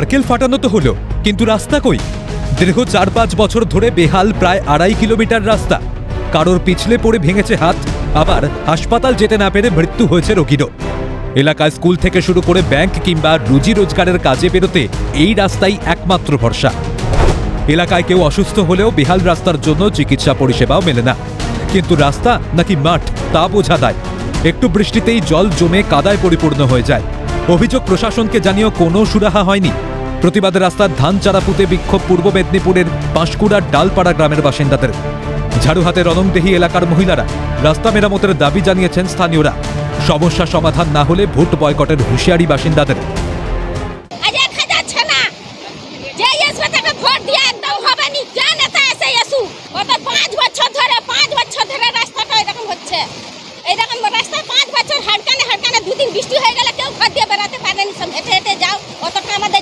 নারকেল ফাটানো তো হলো, কিন্তু রাস্তা কই? দীর্ঘ চার পাঁচ বছর ধরে বেহাল প্রায় আড়াই কিলোমিটার রাস্তা। কারোর পিছলে পড়ে ভেঙেছে হাত, আবার হাসপাতাল যেতে না পেরে মৃত্যু হয়েছে রোগীরও। এলাকায় স্কুল থেকে শুরু করে ব্যাংক কিংবা রুজি রোজগারের কাজে বেরোতে এই রাস্তাই একমাত্র ভরসা। এলাকায় কেউ অসুস্থ হলেও বেহাল রাস্তার জন্য চিকিৎসা পরিষেবাও মেলে না। কিন্তু রাস্তা নাকি মাঠ, তা বোঝা দেয়। একটু বৃষ্টিতেই জল জমে কাদায় পরিপূর্ণ হয়ে যায়। অভিযোগ প্রশাসনকে জানিয়েও কোনো সুরাহা হয়নি। প্রতিবাদে রাস্তার ধান চারা পুঁতে বিক্ষোভ পূর্ব মেদিনীপুরের পাঁশকুড়ার ডালপাড়া গ্রামের বাসিন্দাদের। ঝাড়ু হাতে এলাকার মহিলারা রাস্তা মেরামতের দাবি জানিয়েছেন স্থানীয়রা। সমস্যা সমাধান না হলে ভোট বয়কটের হুঁশিয়ারি বাসিন্দাদের। পাঁচ বছর হাড়কানে হাড়কানে দুদিন বৃষ্টি হয়ে গেলে কেউ ঘর দিয়ে বেড়াতে পারেনি হেঁটে হেঁটে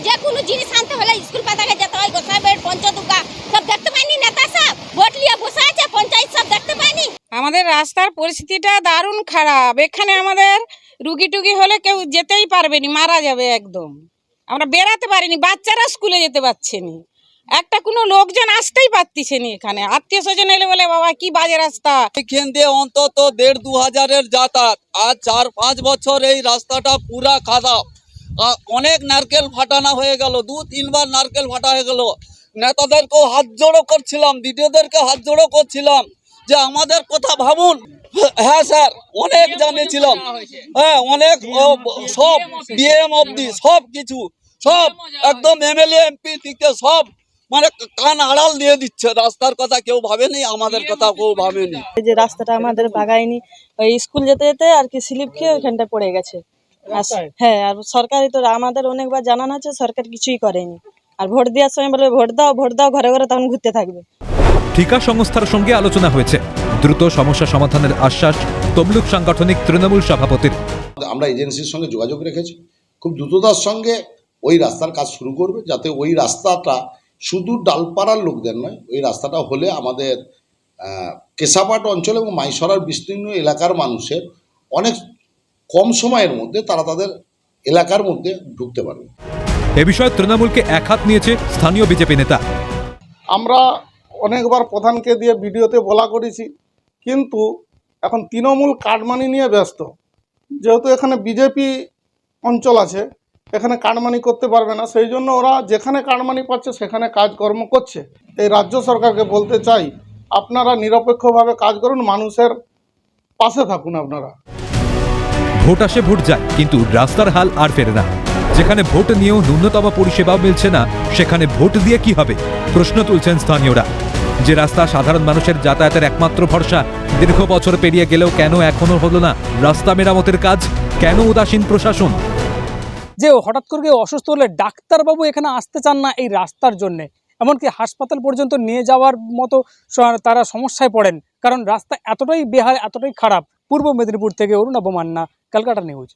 যে কোনো জিনিস আনতে হলে স্কুল পাতাকে যেতে হয় গোসাইবের পঞ্চদুর্গা সব দেখতে পাইনি নেতা সব ভোট নিয়ে বসে আছে পঞ্চায়েত সব দেখতে পাইনি? আমাদের রাস্তার পরিস্থিতিটা দারুণ খারাপ। এখানে আমাদের রুগী টুগি হলে কেউ যেতেই পারবে না মারা যাবে একদম। আমরা বেরাতে পারিনি বাচ্চারা স্কুলে যেতে পারছে নি। একটা কোনো লোকজন আসতেই পারতিছে নি এখানে। আত্মীয় স্বজন এলে বলে বাবা কি বাজে রাস্তা? এখান দিয়ে অন্তত দেড় দু হাজারের যাতায়াত। আর চার পাঁচ বছর এই রাস্তাটা পুরা খারাপ। আ, অনেক নারকেল ফাটানো হয়ে গেল দু তিনবার নারকেল ফাটা হয়ে গেল। নেতাদেরকেও হাত জোড়ো করছিলাম দ্বিতীয়দেরকে হাত জোড়ো করছিলাম যে আমাদের কথা ভাবুন। হ্যাঁ স্যার অনেক জানিয়েছিলাম। হ্যাঁ অনেক সব ডিএম অবধি সব কিছু সব একদম এমএলএ এমপি থেকে সব মানে কান আড়াল দিয়ে দিচ্ছে। রাস্তার কথা কেউ ভাবেনি আমাদের কথা কেউ ভাবেনি। এই যে রাস্তাটা আমাদের বাগায়নি ওই স্কুল যেতে যেতে আর কি স্লিপ খেয়ে ওইখানটা পড়ে গেছে। হ্যাঁ আর সরকারি তো আমাদের অনেকবার জানানো আছে সরকার কিছুই করেনি। আর ভোট দেওয়ার সময় বলবে ভোট দাও ভোট দাও ঘরে ঘরে তখন ঘুরতে থাকবে। ঠিকা সংস্থার সঙ্গে আলোচনা হয়েছে। দ্রুত সমস্যা সমাধানের আশ্বাস তমলুক সাংগঠনিক তৃণমূল সভাপতির। আমরা এজেন্সির সঙ্গে যোগাযোগ রেখেছি। খুব দ্রুততার সঙ্গে ওই রাস্তার কাজ শুরু করবে যাতে ওই রাস্তাটা শুধু ডালপাড়ার লোকদের নয় ওই রাস্তাটা হলে আমাদের আহ, কেশাপাট অঞ্চল এবং মাইসরার বিস্তীর্ণ এলাকার মানুষের অনেক কম সময়ের মধ্যে তারা তাদের এলাকার মধ্যে ঢুকতে পারবে। এ বিষয়ে তৃণমূলকে একহাত নিয়েছে স্থানীয় বিজেপি নেতা। আমরা অনেকবার প্রধানকে দিয়ে ভিডিওতে বলা করেছি কিন্তু এখন তৃণমূল কাটমানি নিয়ে ব্যস্ত। যেহেতু এখানে বিজেপি অঞ্চল আছে এখানে কাটমানি করতে পারবে না সেই জন্য ওরা যেখানে কাটমানি পাচ্ছে সেখানে কাজকর্ম করছে। এই রাজ্য সরকারকে বলতে চাই আপনারা নিরপেক্ষভাবে কাজ করুন মানুষের পাশে থাকুন আপনারা। ভোট আসে, ভোট যায়, কিন্তু রাস্তার হাল আর ফেরে না। যেখানে ভোট নিয়েও ন্যূনতম পরিষেবা মিলছে না, সেখানে ভোট দিয়ে কি হবে? প্রশ্ন তুলছেন স্থানীয়রা। যে রাস্তা সাধারণ মানুষের যাতায়াতের একমাত্র ভরসা, দীর্ঘ বছর পেরিয়ে গেলেও কেন এখনও হলো না রাস্তা মেরামতের কাজ? কেন উদাসীন প্রশাসন? যে হঠাৎ করে অসুস্থ হলে ডাক্তারবাবু এখানে আসতে চান না এই রাস্তার জন্যে। এমনকি হাসপাতাল পর্যন্ত নিয়ে যাওয়ার মতো তারা সমস্যায় পড়েন। কারণ রাস্তা এতটাই বেহাল এতটাই খারাপ। পূর্ব মেদিনীপুর থেকে অরুণাভ মান্না ক্যালকাটা নিউজ।